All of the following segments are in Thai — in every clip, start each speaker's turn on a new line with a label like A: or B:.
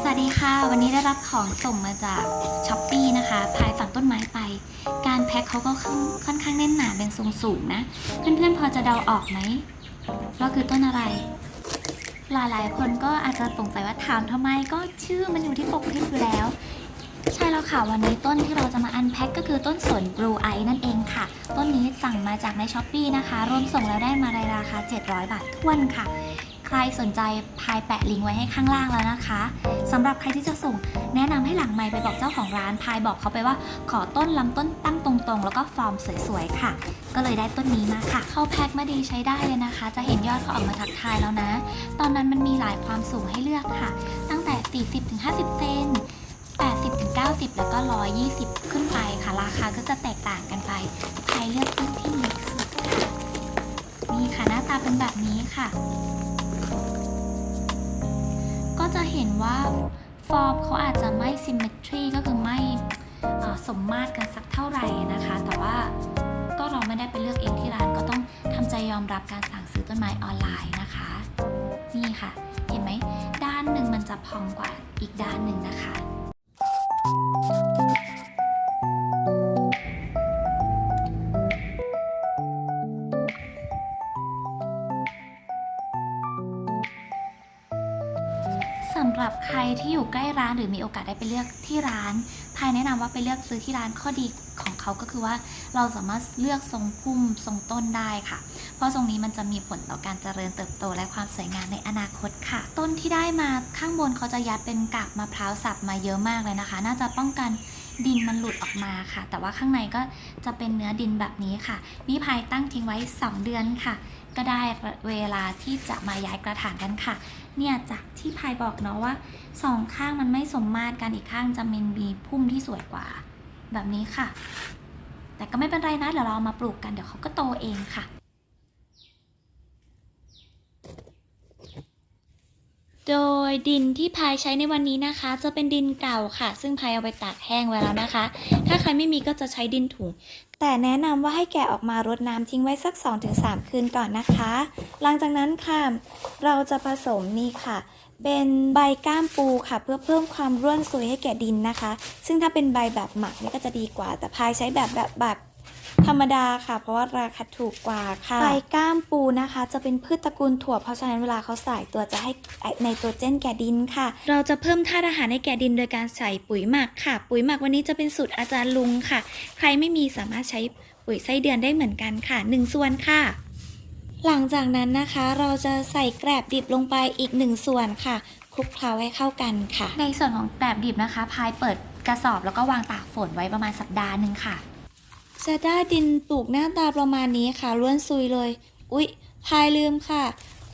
A: สวัสดีค่ะ วันนี้ได้รับของส่งมาจากช้อปปีนะคะพายสั่งต้นไม้ไป การแพ็คเขาก็ค่อนข้างแน่นหนาเป็นทรงสูงนะ เพื่อนๆพอจะเดาออกไหมว่าคือต้นอะไร หลายๆ คนก็อาจจะสงสัยว่าถามทำไมก็ชื่อมันอยู่ที่ปกคลิปอยู่แล้ว ใช่แล้วค่ะ วันนี้ต้นที่เราจะมาอันแพ็คก็คือต้นสน Blue Eye นั่นเองค่ะ ต้นนี้สั่งมาจากในช้อปปีนะคะ รวมส่งแล้วได้มาในราคา 700 บาทท้วนค่ะ ใครสนใจพายแปะลิงก์ไว้ให้ข้างล่างแล้วนะคะสำหรับใครที่จะส่งแนะนำให้หลังไมค์ไปบอกเจ้าของร้านพายบอกเขาไปว่า ขอต้นลำต้นตั้งตรงๆ แล้วก็ฟอร์มสวยๆค่ะ ก็เลยได้ต้นนี้มาค่ะ เข้าแพ็คมาดีใช้ได้เลยนะคะ จะเห็นยอดเขาออกมาทักทายแล้วนะ ตอนนั้นมันมีหลายความสูงให้เลือกค่ะ ตั้งแต่ 40-50 เซน80-90 แล้วก็ 120 ขึ้นไปค่ะ ราคาก็จะแตกต่างกันไป ใครเลือกต้นที่เล็กสุดค่ะนี่ค่ะหน้าตาเป็นแบบนี้ค่ะ ก็จะเห็นว่าฟอร์มเขาอาจจะไม่ซิมเมทรีก็คือไม่สมมาตรกันสักเท่าไหร่นะคะ แต่ว่าก็เราไม่ได้ไปเลือกเองที่ร้านก็ต้องทำใจยอมรับการสั่งซื้อต้นไม้ออนไลน์นะคะ นี่ค่ะ เห็นไหมด้านหนึ่งมันจะพองกว่าอีกด้านหนึ่งนะคะ ร้านหรือมีโอกาสได้ไปเลือกที่ร้านพายแนะนำว่าไปเลือกซื้อที่ร้านข้อดีของเขาก็คือว่าเราสามารถเลือกทรงพุ่มทรงต้นได้ค่ะ เพราะทรงนี้มันจะมีผลต่อการเจริญเติบโตและความสวยงามในอนาคตค่ะ ต้นที่ได้มาข้างบนเขาจะยัดเป็นกากมะพร้าวสับมาเยอะมากเลยนะคะ น่าจะป้องกัน ดินมันหลุดออกมาค่ะ แต่ว่าข้างในก็จะเป็นเนื้อดินแบบนี้ค่ะนี่พายตั้งทิ้งไว้ 2 เดือนค่ะ ก็ได้เวลาที่จะมาย้ายกระถางกันค่ะ เนี่ยจากที่พายบอกเนาะว่าสองข้างมันไม่สมมาตรกันอีกข้างจะมีมีพุ่มที่สวยกว่า แบบนี้ค่ะ แต่ก็ไม่เป็นไรนะเดี๋ยวเราเอามาปลูกกันเดี๋ยวเขาก็โตเองค่ะ โดยดินที่พายใช้ในวันนี้นะคะ จะเป็นดินเก่าค่ะ ซึ่งพายเอาไปตากแห้งไว้แล้วนะคะ ถ้าใครไม่มีก็จะใช้ดินถุง แต่แนะนำว่าให้แกะออกมารดน้ำทิ้งไว้สัก 2-3 คืนก่อนนะคะ หลังจากนั้นค่ะ เราจะผสมนี่ค่ะเป็นใบก้ามปูค่ะเพื่อเพิ่มความร่วนซุยให้แก่ดินนะคะ ซึ่งถ้าเป็นใบแบบหมักนี่ก็จะดีกว่า แต่พายใช้แบบแบบแบบ ธรรมดาค่ะ เพราะว่าราคาถูกกว่าค่ะใบก้ามปูนะคะ จะเป็นพืชตระกูลถั่วเพราะฉะนั้นเวลาเขาใส่ตัวจะให้ในตัวเจนแก่ดินค่ะ เราจะเพิ่มธาตุอาหารให้แก่ดินโดยการใส่ปุ๋ยหมักค่ะ ปุ๋ยหมักวันนี้จะเป็นสูตรอาจารย์ลุงค่ะ ใครไม่มีสามารถใช้ปุ๋ยไส้เดือนได้เหมือนกันค่ะหนึ่งส่วนค่ะหลังจากนั้นนะคะเราจะใส่แกลบดิบลงไปอีกหนึ่งส่วนค่ะคลุกเคล้าให้เข้ากันค่ะ ในส่วนของแกลบดิบนะคะ พายเปิดกระสอบแล้วก็วางตากฝนไว้ประมาณสัปดาห์หนึ่งค่ะ จะได้ดินปลูกหน้าตาประมาณนี้ค่ะล้วนซุยเลย อุ๊ย พายลืมค่ะ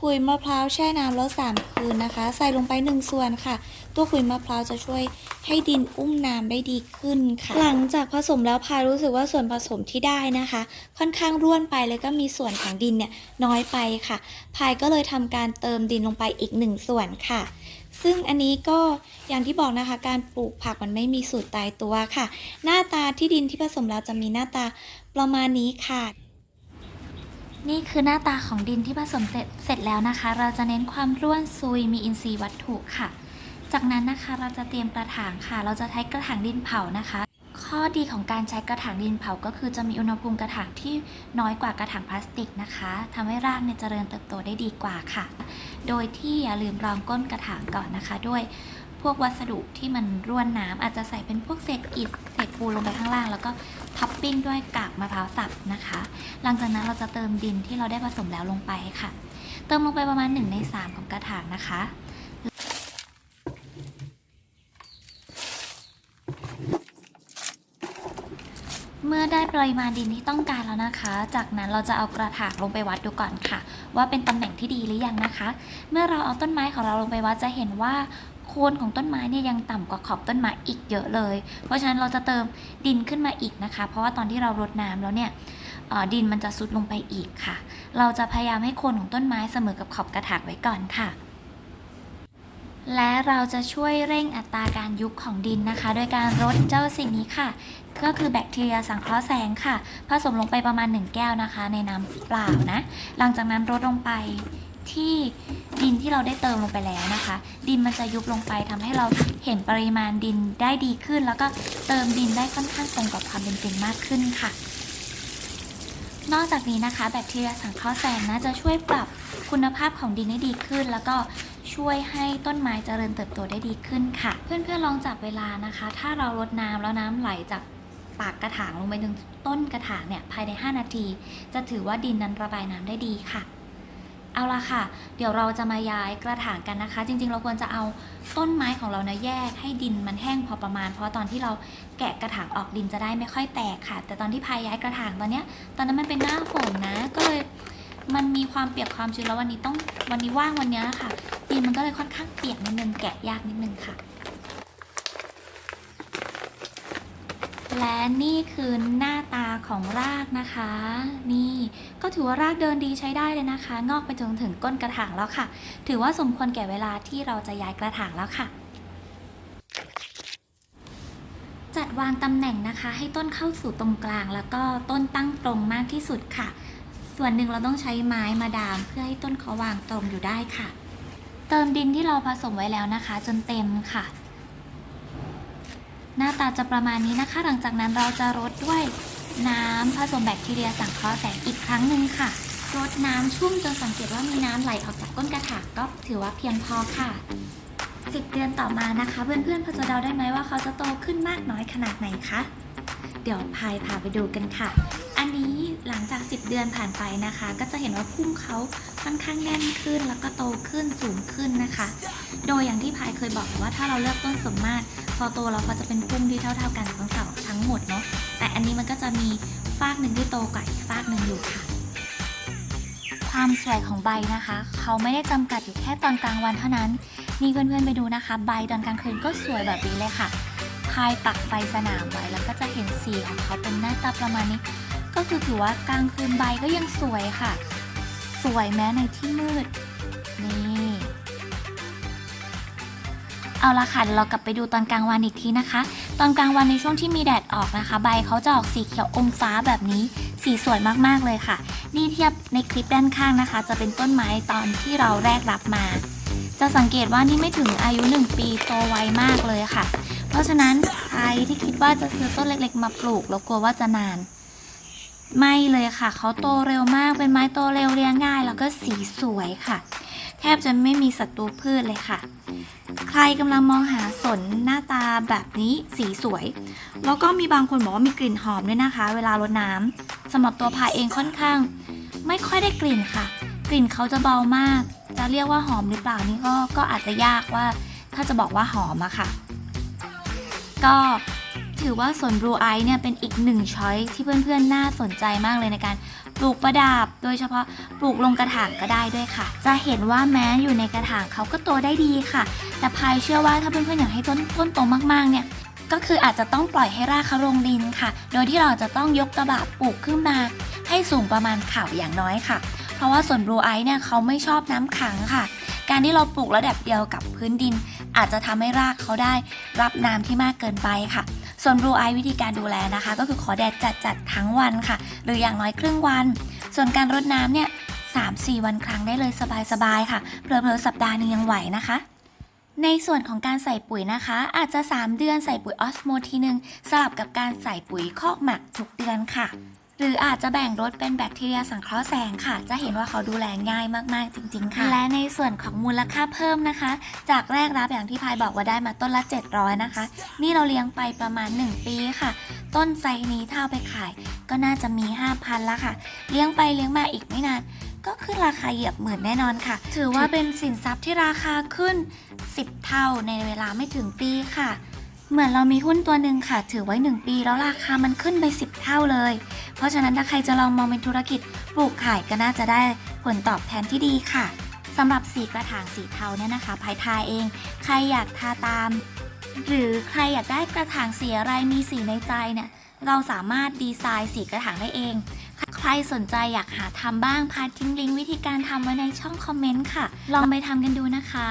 A: ขุยมะพร้าวแช่น้ำแล้วสามคืนนะคะ ใส่ลงไปหนึ่งส่วนค่ะ ตัวขุยมะพร้าวจะช่วยให้ดินอุ้มน้ำได้ดีขึ้นค่ะ หลังจากผสมแล้วพายรู้สึกว่าส่วนผสมที่ได้นะคะ ค่อนข้างร่วนไปเลยก็มีส่วนของดินเนี่ยน้อยไปค่ะ พายก็เลยทำการเติมดินลงไปอีกหนึ่งส่วนค่ะ ซึ่งอันนี้ก็อย่างที่บอกนะคะการปลูกผักมันไม่มีสูตรตายตัวค่ะ หน้าตาที่ดินที่ผสมแล้วจะมีหน้าตาประมาณนี้ค่ะ นี่คือหน้าตาของดินที่ผสมเสร็จเสร็จแล้วนะคะ เราจะเน้นความร่วนซุยมีอินทรีย์วัตถุค่ะ จากนั้นนะคะเราจะเตรียมกระถางค่ะ เราจะใช้กระถางดินเผานะคะ ข้อดีของการใช้กระถางดินเผาก็คือจะมีอุณหภูมิกระถางที่น้อยกว่ากระถางพลาสติกนะคะทำให้รากเนี่ยเจริญเติบโตได้ดีกว่าค่ะ โดยที่อย่าลืมรองก้นกระถางก่อนนะคะ ด้วยพวกวัสดุที่มันร่วนน้ำอาจจะใส่เป็นพวกเศษอิฐเศษปูลงไปข้างล่าง แล้วก็ท็อปปิ้งด้วยกากมะพร้าวสับนะคะ หลังจากนั้นเราจะเติมดินที่เราได้ผสมแล้วลงไปค่ะ เติมลงไปประมาณ1ใน3ของกระถางนะคะ เมื่อได้ปริมาณดินที่ต้องการแล้วนะคะ จากนั้นเราจะเอากระถางลงไปวัดดูก่อนค่ะ ว่าเป็นตำแหน่งที่ดีหรือยังนะคะ เมื่อเราเอาต้นไม้ของเราลงไปวัดจะเห็นว่าโคนของต้นไม้เนี่ยยังต่ำกว่าขอบต้นไม้อีกเยอะเลย เพราะฉะนั้นเราจะเติมดินขึ้นมาอีกนะคะ เพราะว่าตอนที่เรารดน้ำแล้วเนี่ยดินมันจะซุดลงไปอีกค่ะ เราจะพยายามให้โคนของต้นไม้เสมอกับขอบกระถางไว้ก่อนค่ะ และเราจะช่วยเร่งอัตราการยุบของดินนะคะ โดยการรดเจ้าสิ่งนี้ค่ะ ก็คือแบคทีเรียสังเคราะห์แสงค่ะ ผสมลงไปประมาณ 1 แก้วนะคะ ในน้ำเปล่านะ หลังจากนั้นรดลงไปที่ดินที่เราได้เติมลงไปแล้วนะคะ ดินมันจะยุบลงไปทำให้เราเห็นปริมาณดินได้ดีขึ้น แล้วก็เติมดินได้ค่อนข้างตรงกับความเป็นจริงมากขึ้นค่ะ นอกจากนี้นะคะแบคทีเรียสังเคราะห์แสงนะจะช่วยปรับคุณภาพของดินให้ดีขึ้น แล้วก็ช่วยให้ต้นไม้เจริญเติบโตได้ดีขึ้นค่ะ เพื่อนๆลองจับเวลานะคะ ถ้าเรารดน้ำแล้วน้ำไหลจากปากกระถางลงไปถึงต้นกระถางเนี่ยภายใน 5 นาที จะถือว่าดินนั้นระบายน้ำได้ดีค่ะ เอาละค่ะ เดี๋ยวเราจะมาย้ายกระถางกันนะคะ จริงๆ เราควรจะเอาต้นไม้ของเรานะแยกให้ดินมันแห้งพอประมาณ เพราะตอนที่เราแกะกระถางออกดินจะได้ไม่ค่อยแตกค่ะ แต่ตอนที่พายย้ายกระถางตอนเนี้ย ตอนนั้นมันเป็นหน้าฝนนะ ก็เลยมันมีความเปียกความชื้นแล้ววันนี้ต้องวันนี้ว่างวันเนี้ยค่ะ ดินมันก็เลยค่อนข้างเปียกนิดนึงแกะยากนิดนึงค่ะ และนี่คือหน้าตาของรากนะคะ นี่ก็ถือว่ารากเดินดีใช้ได้เลยนะคะ งอกไปจนถึงก้นกระถางแล้วค่ะ ถือว่าสมควรแก่เวลาที่เราจะย้ายกระถางแล้วค่ะ จัดวางตำแหน่งนะคะ ให้ต้นเข้าสู่ตรงกลาง แล้วก็ต้นตั้งตรงมากที่สุดค่ะ ส่วนหนึ่งเราต้องใช้ไม้มาดามเพื่อให้ต้นเขาวางตรงอยู่ได้ค่ะ เติมดินที่เราผสมไว้แล้วนะคะ จนเต็มค่ะ หน้าตาจะประมาณนี้นะคะ หลังจากนั้นเราจะรดด้วยน้ำผสมแบคทีเรียสังเคราะห์แสงอีกครั้งหนึ่งค่ะ รดน้ำชุ่มจนสังเกตว่ามีน้ำไหลออกจากก้นกระถางก็ถือว่าเพียงพอค่ะ 10 เดือนต่อมานะคะ เพื่อนๆพอจะเดาได้ไหมว่าเขาจะโตขึ้นมากน้อยขนาดไหนคะ เดี๋ยวพายพาไปดูกันค่ะ อันนี้หลังจาก 10 เดือนผ่านไปนะคะ ก็จะเห็นว่าพุ่มเขาค่อนข้างแน่นขึ้น แล้วก็โตขึ้นสูงขึ้นนะคะ โดยอย่างที่พายเคยบอกว่าถ้าเราเลือกต้นสมมาตร พอโตเราก็จะเป็นพุ่มที่เท่าๆกันทั้งเสาทั้งหมดเนาะแต่อันนี้มันก็จะมีฟากหนึ่งที่โตกว่าอีกฟากหนึ่งอยู่ค่ะ ความสวยของใบนะคะ เขาไม่ได้จำกัดอยู่แค่ตอนกลางวันเท่านั้น นี่เพื่อนๆไปดูนะคะ ใบตอนกลางคืนก็สวยแบบนี้เลยค่ะพายปักไฟสนามไว้แล้วก็จะเห็นสีของเขาเป็นหน้าตาประมาณนี้ ก็คือถือว่ากลางคืนใบก็ยังสวยค่ะ สวยแม้ในที่มืดนี่ เอาละค่ะเดี๋ยวเรากลับไปดูตอนกลางวันอีกทีนะคะ ตอนกลางวันในช่วงที่มีแดดออกนะคะ ใบเขาจะออกสีเขียวอมฟ้าแบบนี้สีสวยมากๆเลยค่ะ นี่เทียบในคลิปด้านข้างนะคะ จะเป็นต้นไม้ตอนที่เราแรกรับมา จะสังเกตว่านี่ไม่ถึงอายุ 1 ปีโตไวมากเลยค่ะ เพราะฉะนั้นใครที่คิดว่าจะซื้อต้นเล็กๆ มาปลูกแล้วกลัวว่าจะนาน ไม่เลยค่ะเขาโตเร็วมากเป็นไม้โตเร็วเลี้ยงง่าย แล้วก็สีสวยค่ะ แทบจะไม่มีศัตรูพืชเลยค่ะ ใครกำลังมองหาสนหน้าตาแบบนี้สีสวย แล้วก็มีบางคนบอกว่ามีกลิ่นหอมด้วยนะคะ เวลารดน้ำสำหรับตัวพายเองค่อนข้าง ไม่ค่อยได้กลิ่นค่ะ กลิ่นเขาจะเบามาก จะเรียกว่าหอมหรือเปล่านี่ก็ก็อาจจะยากว่า ถ้าจะบอกว่าหอมอะค่ะ ก็ถือว่าสนบลูไอเนี่ยเป็นอีกหนึ่งช้อยที่เพื่อนๆ น่าสนใจมากเลยในการ ลูกประดับ โดยเฉพาะปลูกลงกระถางก็ได้ด้วยค่ะ จะเห็นว่าแม้อยู่ในกระถางเขาก็โตได้ดีค่ะ แต่พายเชื่อว่าถ้าเพื่อนๆอยากให้ต้นต้นโตมากๆเนี่ยก็คืออาจจะต้องปล่อยให้รากเขาลงดินค่ะ โดยที่เราจะต้องยกกระบะปลูกขึ้นมา ให้สูงประมาณเข่าอย่างน้อยค่ะ เพราะว่าส่วนบลูไอเนี่ยเขาไม่ชอบน้ำขังค่ะ การที่เราปลูกระดับเดียวกับพื้นดิน อาจจะทำให้รากเขาได้รับน้ำที่มากเกินไปค่ะ ส่วน Blue Eye วิธีการดูแลนะคะ ก็คือขอแดดจัดๆทั้งวันค่ะ หรืออย่างน้อยครึ่งวัน ส่วนการรดน้ำเนี่ย3-4 วันครั้งได้เลยสบายๆค่ะเพลอๆสัปดาห์นึงยังไหวนะคะในส่วนของการใส่ปุ๋ยนะคะ อาจจะ 3 เดือนใส่ปุ๋ยออสโมทีหนึ่งสลับกับการใส่ปุ๋ยคอกหมักทุกเดือนค่ะ รืออาจจะแบ่งรดเป็นแบคทีเรียสังเคราะห์แสงค่ะ จะเห็นว่าเขาดูแลง่ายมากๆ จริง ๆ ค่ะ และในส่วนของมูลค่าเพิ่มนะคะ จากแรกรับอย่างที่พายบอกว่าได้มาต้นละ 700 นะคะ นี่เราเลี้ยงไปประมาณ 1 ปีค่ะ ต้นไซนี้ถ้าไปขาย ก็น่าจะมี 5,000ละค่ะ เลี้ยงไปเลี้ยงมาอีกไม่นานก็ขึ้นราคาเหยียบหมื่นแน่นอนค่ะ ถือว่าเป็นสินทรัพย์ที่ราคาขึ้น 10 เท่าในเวลาไม่ถึงปีค่ะ เหมือนเรามีหุ้นตัวหนึ่งค่ะ ถือไว้ 1 ปีแล้วราคามันขึ้นไป 10 เท่าเลย เพราะฉะนั้นถ้าใครจะลองมองเป็นธุรกิจปลูกขายก็น่าจะได้ผลตอบแทนที่ดีค่ะสำหรับสีกระถางสีเทาเนี่ยนะคะภายทาเอง ใครอยากทาตาม หรือใครอยากได้กระถางสีอะไรมีสีในใจเนี่ยเราสามารถดีไซน์สีกระถางได้เอง ใครสนใจอยากหาทำบ้างพาทิ้งลิงก์วิธีการทำไว้ในช่องคอมเมนต์ค่ะ ลองไปทำกันดูนะคะ